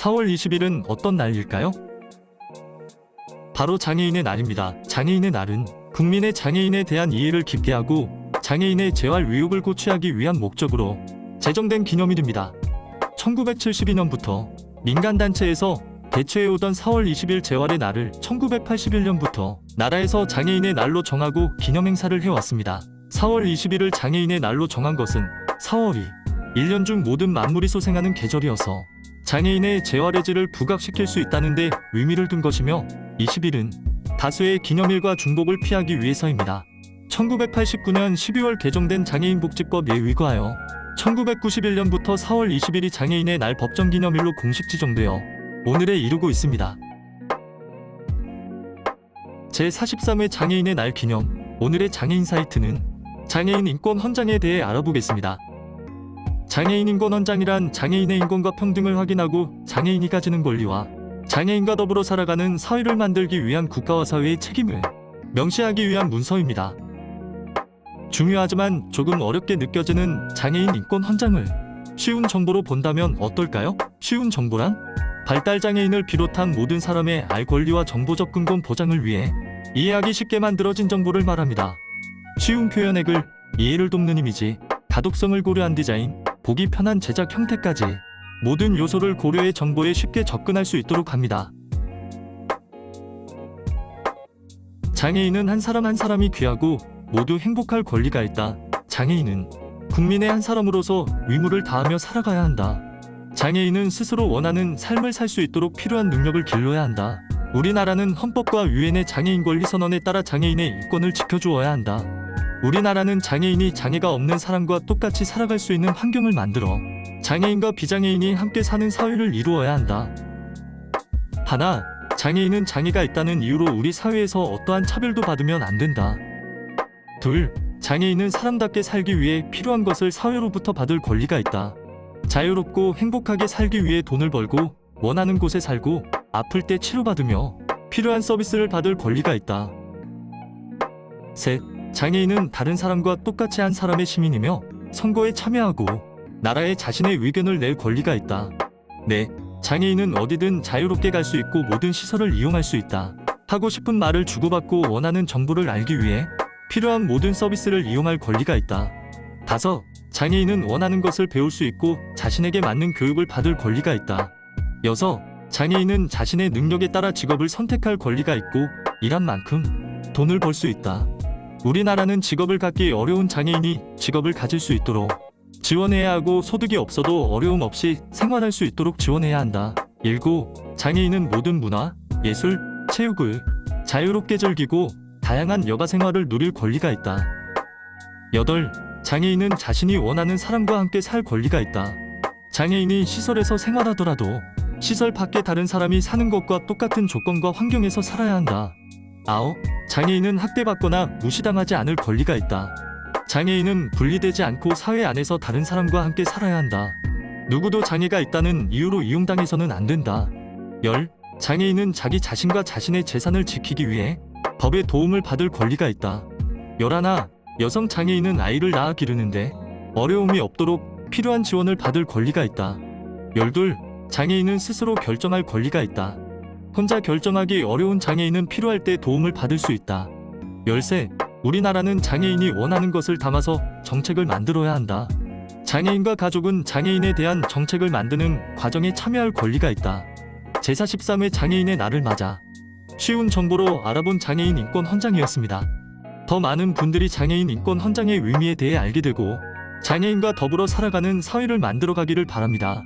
4월 20일은 어떤 날일까요? 바로 장애인의 날입니다. 장애인의 날은 국민의 장애인에 대한 이해를 깊게 하고 장애인의 재활 의욕을 고취하기 위한 목적으로 제정된 기념일입니다. 1972년부터 민간단체에서 개최해오던 4월 20일 재활의 날을 1981년부터 나라에서 장애인의 날로 정하고 기념행사를 해왔습니다. 4월 20일을 장애인의 날로 정한 것은 4월이 1년 중 모든 만물이 소생하는 계절이어서 장애인의 재활의 질을 부각시킬 수 있다는 데 의미를 둔 것이며 20일은 다수의 기념일과 중복을 피하기 위해서입니다. 1989년 12월 개정된 장애인복지법에 의거하여 1991년부터 4월 20일이 장애인의 날 법정 기념일로 공식 지정되어 오늘에 이르고 있습니다. 제43회 장애인의 날 기념 오늘의 장애인 사이트는 장애인 인권 헌장에 대해 알아보겠습니다. 장애인 인권 헌장이란 장애인의 인권과 평등을 확인하고 장애인이 가지는 권리와 장애인과 더불어 살아가는 사회를 만들기 위한 국가와 사회의 책임을 명시하기 위한 문서입니다. 중요하지만 조금 어렵게 느껴지는 장애인 인권 헌장을 쉬운 정보로 본다면 어떨까요? 쉬운 정보란 발달 장애인을 비롯한 모든 사람의 알 권리와 정보 접근권 보장을 위해 이해하기 쉽게 만들어진 정보를 말합니다. 쉬운 표현의 글, 이해를 돕는 이미지, 가독성을 고려한 디자인, 보기 편한 제작 형태까지 모든 요소를 고려해 정보에 쉽게 접근할 수 있도록 합니다. 장애인은 한 사람 한 사람이 귀하고 모두 행복할 권리가 있다. 장애인은 국민의 한 사람으로서 의무를 다하며 살아가야 한다. 장애인은 스스로 원하는 삶을 살 수 있도록 필요한 능력을 길러야 한다. 우리나라는 헌법과 유엔의 장애인 권리 선언에 따라 장애인의 인권을 지켜주어야 한다. 우리나라는 장애인이 장애가 없는 사람과 똑같이 살아갈 수 있는 환경을 만들어 장애인과 비장애인이 함께 사는 사회를 이루어야 한다. 하나, 장애인은 장애가 있다는 이유로 우리 사회에서 어떠한 차별도 받으면 안 된다. 둘, 장애인은 사람답게 살기 위해 필요한 것을 사회로부터 받을 권리가 있다. 자유롭고 행복하게 살기 위해 돈을 벌고 원하는 곳에 살고 아플 때 치료받으며 필요한 서비스를 받을 권리가 있다. 셋, 장애인은 다른 사람과 똑같이 한 사람의 시민이며 선거에 참여하고 나라에 자신의 의견을 낼 권리가 있다. 네, 장애인은 어디든 자유롭게 갈 수 있고 모든 시설을 이용할 수 있다. 하고 싶은 말을 주고받고 원하는 정보를 알기 위해 필요한 모든 서비스를 이용할 권리가 있다. 다섯, 장애인은 원하는 것을 배울 수 있고 자신에게 맞는 교육을 받을 권리가 있다. 여섯, 장애인은 자신의 능력에 따라 직업을 선택할 권리가 있고 일한 만큼 돈을 벌 수 있다. 우리나라는 직업을 갖기 어려운 장애인이 직업을 가질 수 있도록 지원해야 하고 소득이 없어도 어려움 없이 생활할 수 있도록 지원해야 한다. 일곱, 장애인은 모든 문화, 예술, 체육을 자유롭게 즐기고 다양한 여가 생활을 누릴 권리가 있다. 여덟, 장애인은 자신이 원하는 사람과 함께 살 권리가 있다. 장애인이 시설에서 생활하더라도 시설 밖에 다른 사람이 사는 것과 똑같은 조건과 환경에서 살아야 한다. 아홉, 장애인은 학대받거나 무시당하지 않을 권리가 있다. 장애인은 분리되지 않고 사회 안에서 다른 사람과 함께 살아야 한다. 누구도 장애가 있다는 이유로 이용당해서는 안 된다. 열, 장애인은 자기 자신과 자신의 재산을 지키기 위해 법의 도움을 받을 권리가 있다. 열하나, 여성 장애인은 아이를 낳아 기르는데 어려움이 없도록 필요한 지원을 받을 권리가 있다. 열둘, 장애인은 스스로 결정할 권리가 있다. 혼자 결정하기 어려운 장애인은 필요할 때 도움을 받을 수 있다. 열세, 우리나라는 장애인이 원하는 것을 담아서 정책을 만들어야 한다. 장애인과 가족은 장애인에 대한 정책을 만드는 과정에 참여할 권리가 있다. 제43회 장애인의 날을 맞아 쉬운 정보로 알아본 장애인 인권 헌장이었습니다. 더 많은 분들이 장애인 인권 헌장의 의미에 대해 알게 되고 장애인과 더불어 살아가는 사회를 만들어 가기를 바랍니다.